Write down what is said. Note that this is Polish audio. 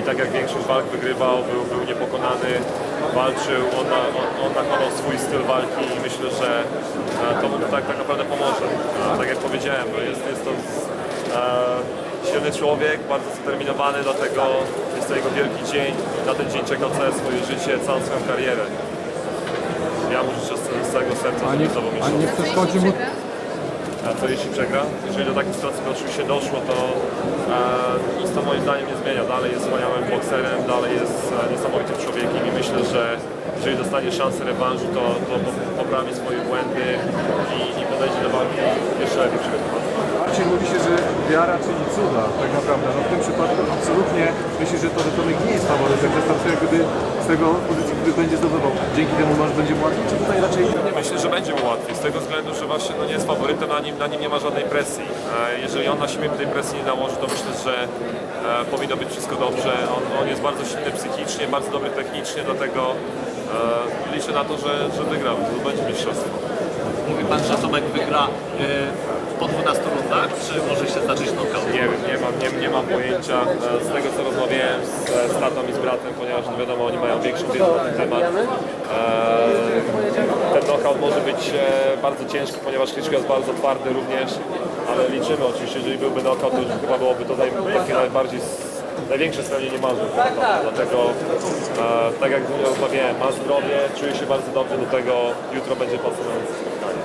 I tak jak większość walk wygrywał, był, był niepokonany, walczył, on, na- on, on nakonał swój styl walki i myślę, że e, to mu tak, tak naprawdę pomoże. Tak jak powiedziałem, no jest, jest to e, silny człowiek, bardzo zdeterminowany, dlatego jest to jego wielki dzień. Na ten dzień czekał całe swoje życie, całą swoją karierę. Ja mu życzę z, całego serca, żeby zdobył a nie mistrzostwo. przeszkodzi mu A co jeśli przegra? Jeżeli do takiej sytuacji oczywiście doszło, to e, nic to moim zdaniem nie zmienia. Dalej jest wspaniałym bokserem, dalej jest e, niesamowitym człowiekiem i myślę, że jeżeli dostanie szansę rewanżu, to, to po- poprawi swoje błędy i, i podejdzie do walki jeszcze lepiej przygotowany. Marcin mówi się, że wiara czyni cuda tak naprawdę. No w tym przypadku absolutnie myślę, że to, że Tomek nie jest faworytem, że startuje gdy, z tego pozycji, gdy będzie zdobywał. Dzięki temu masz będzie mu łatwiej, czy tutaj raczej Nie myślę, że będzie mu łatwiej, z tego względu, że właśnie no, nie jest faworytem, na nim, na nim nie ma żadnej presji. E, Jeżeli on na siebie tej presji nie nałoży, to myślę, że e, powinno być wszystko dobrze. On, on jest bardzo silny psychicznie, bardzo dobry technicznie, dlatego e, liczę na to, że, że wygra, że będzie mistrzostwo. Mówi pan, że Tomek wygra e, po 12 rundach, czy może się zdarzyć knockout? Nie wiem, nie mam, nie, nie mam pojęcia. E, Z tego co rozmawiałem z, z tatą i z bratem, ponieważ no wiadomo, oni mają większą wiedzę na ten temat. E, Ten knockout może być e, bardzo ciężki, ponieważ Kliczko jest bardzo twardy również, ale liczymy oczywiście, jeżeli byłby knockout, to już chyba byłoby to naj, takie najbardziej największe spełnienie marzeń. Dlatego, e, tak jak z nim rozmawiałem, ma zdrowie, czuje się bardzo dobrze, do tego jutro będzie pasjonujące spotkanie.